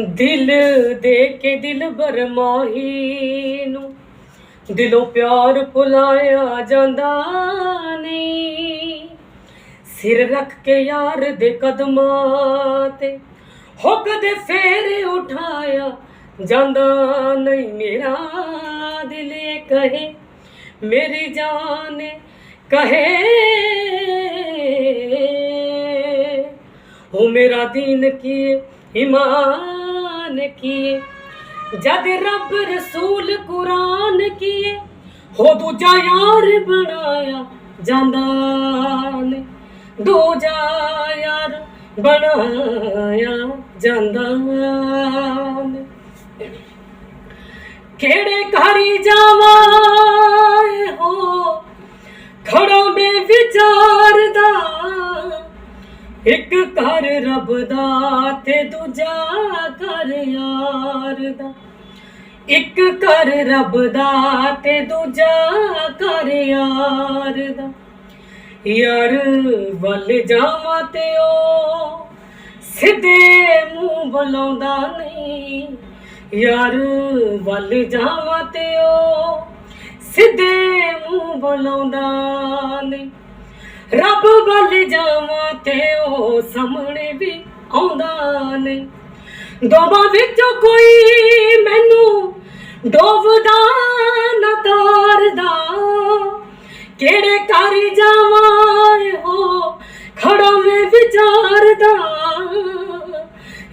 ਦਿਲ ਦੇ ਕੇ ਦਿਲ ਬਰਮਾਹੀ ਨੂੰ। ਦਿਲੋਂ ਪਿਆਰ ਭੁਲਾਇਆ ਜਾਂਦਾ ਨਹੀਂ। ਸਿਰ ਰੱਖ ਕੇ ਯਾਰ ਦੇ ਕਦਮਾਂ ਤੇ ਹੋ ਕਦੇ ਫੇਰ ਉਠਾਇਆ ਜਾਂਦਾ ਨਹੀਂ। ਮੇਰਾ ਦਿਲ ਕਹੇ, ਮੇਰੀ ਜਾਨ ਕਹੇ। ਉਹ ਮੇਰਾ ਦੀਨ ਕੀ ਈਮਾਨ ਕੀ ਜਦ ਰੱਬ ਰਸੂਲ ਕੁਰਾਨ ਕੀ ਹੋ ਦੂਜਾ ਯਾਰ ਬਣਾਇਆ ਜਾਂਦਾ ਨੇ। ਦੂਜਾ ਯਾਰ ਬਣਾਇਆ ਜਾਂਦਾ ਨੇ। ਕਿਹੜੇ ਘਰੀ ਜਾਵਾਂ ਹੋ ਖੜਾ ਮੈਂ ਵਿਚਾਰਦਾ ਇੱਕ ਘਰ ਰੱਬ ਦਾ, ਤੇ ਦੂਜਾ ਘਰ ਯਾਰ ਦਾ। ਇੱਕ ਘਰ ਰੱਬ ਦਾ, ਤੇ ਦੂਜਾ ਘਰ ਯਾਰ ਦਾ। ਯਾਰ ਵੱਲ ਜਾਵਾਂ ਤੇ ਉਹ ਸਿੱਧੇ ਮੂੰਹ ਬੁਲਾਉਂਦਾ ਨਹੀਂ। ਯਾਰ ਵੱਲ ਜਾਵਾਂ ਤੇ ਉਹ ਸਿੱਧੇ ਮੂੰਹ ਬੁਲਾਉਂਦਾ ਨਹੀਂ। ਉਹ ਸਾਹਮਣੇ ਵੀ ਆਉਂਦਾ ਨਹੀਂ। ਦੋਵਾਂ ਵਿੱਚੋਂ ਕੋਈ ਮੈਨੂੰ ਡੋਬਦਾ ਨਾ ਤਾਰਦਾ। ਕਿਹੜੇ ਘਰ ਜਾਵਾਂ ਹੋ ਖੜਾ ਮੈਂ ਵਿਚਾਰਦਾ।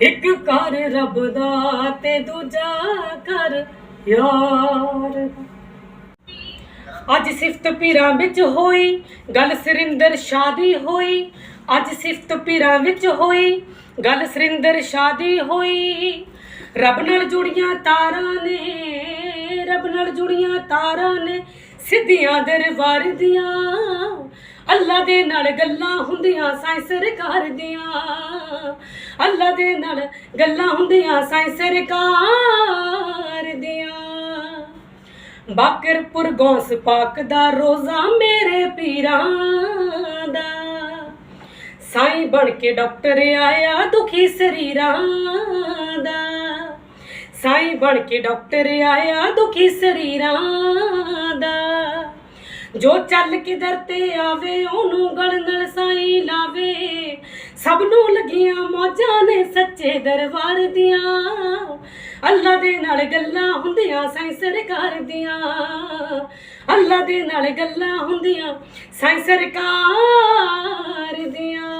ਇੱਕ ਘਰ ਰੱਬ ਦਾ ਤੇ ਦੂਜਾ ਘਰ ਯਾਰ ਅੱਜ ਸਿਫਤ ਪੀਰਾਂ ਵਿੱਚ ਹੋਈ, ਗੱਲ ਸਰਿੰਦਰ ਸ਼ਾਦੀ ਹੋਈ ਅੱਜ ਸਿਫਤ ਪੀਰਾਂ ਵਿੱਚ ਹੋਈ, ਗੱਲ ਸਰਿੰਦਰ ਸ਼ਾਦੀ ਹੋਈ। ਰੱਬ ਨਾਲ ਜੁੜੀਆਂ ਤਾਰਾਂ ਨੇ, ਰੱਬ ਨਾਲ ਜੁੜੀਆਂ ਤਾਰਾਂ ਨੇ, ਸਿੱਧੀਆਂ ਦਰਬਾਰ ਦੀਆਂ। ਅੱਲਾ ਦੇ ਨਾਲ ਗੱਲਾਂ ਹੁੰਦੀਆਂ, ਸਾਈਂ ਸਰਕਾਰ ਦੀਆਂ। ਅੱਲਾ ਦੇ ਨਾਲ ਗੱਲਾਂ ਹੁੰਦੀਆਂ, ਸਾਈਂ ਸਰਕਾਰ ਦੀਆਂ। ਬਾਕਰਪੁਰ ਗੌਸ ਪਾਕ ਦਾ ਰੋਜ਼ਾ ਮੇਰੇ ਪੀਰਾਂ। ਬਣ ਕੇ ਡਾਕਟਰ ਆਇਆ ਦੁਖੀ ਸਰੀਰਾਂ ਦਾ। ਸਾਈ ਬਣ ਕੇ ਡਾਕਟਰ ਆਇਆ ਦੁਖੀ ਸਰੀਰਾਂ ਦਾ। ਜੋ ਚੱਲ ਕੇ ਦਰ ਤੇ ਆਵੇ, ਉਹਨੂੰ ਗਲ ਨਾਲ ਸਾਈਂ ਲਾਵੇ। ਸਭ ਨੂੰ ਲੱਗੀਆਂ ਮੌਜਾਂ ਨੇ ਸੱਚੇ ਦਰਬਾਰ ਦੀਆਂ। ਅੱਲਾ ਦੇ ਨਾਲ ਗੱਲਾਂ ਹੁੰਦੀਆਂ, ਸਾਈਂ ਸਰਕਾਰ ਦੀਆਂ। ਅੱਲਾ ਦੇ ਨਾਲ ਗੱਲਾਂ ਹੁੰਦੀਆਂ, ਸਾਈਂ ਸਰਕਾਰ ਦੀਆਂ।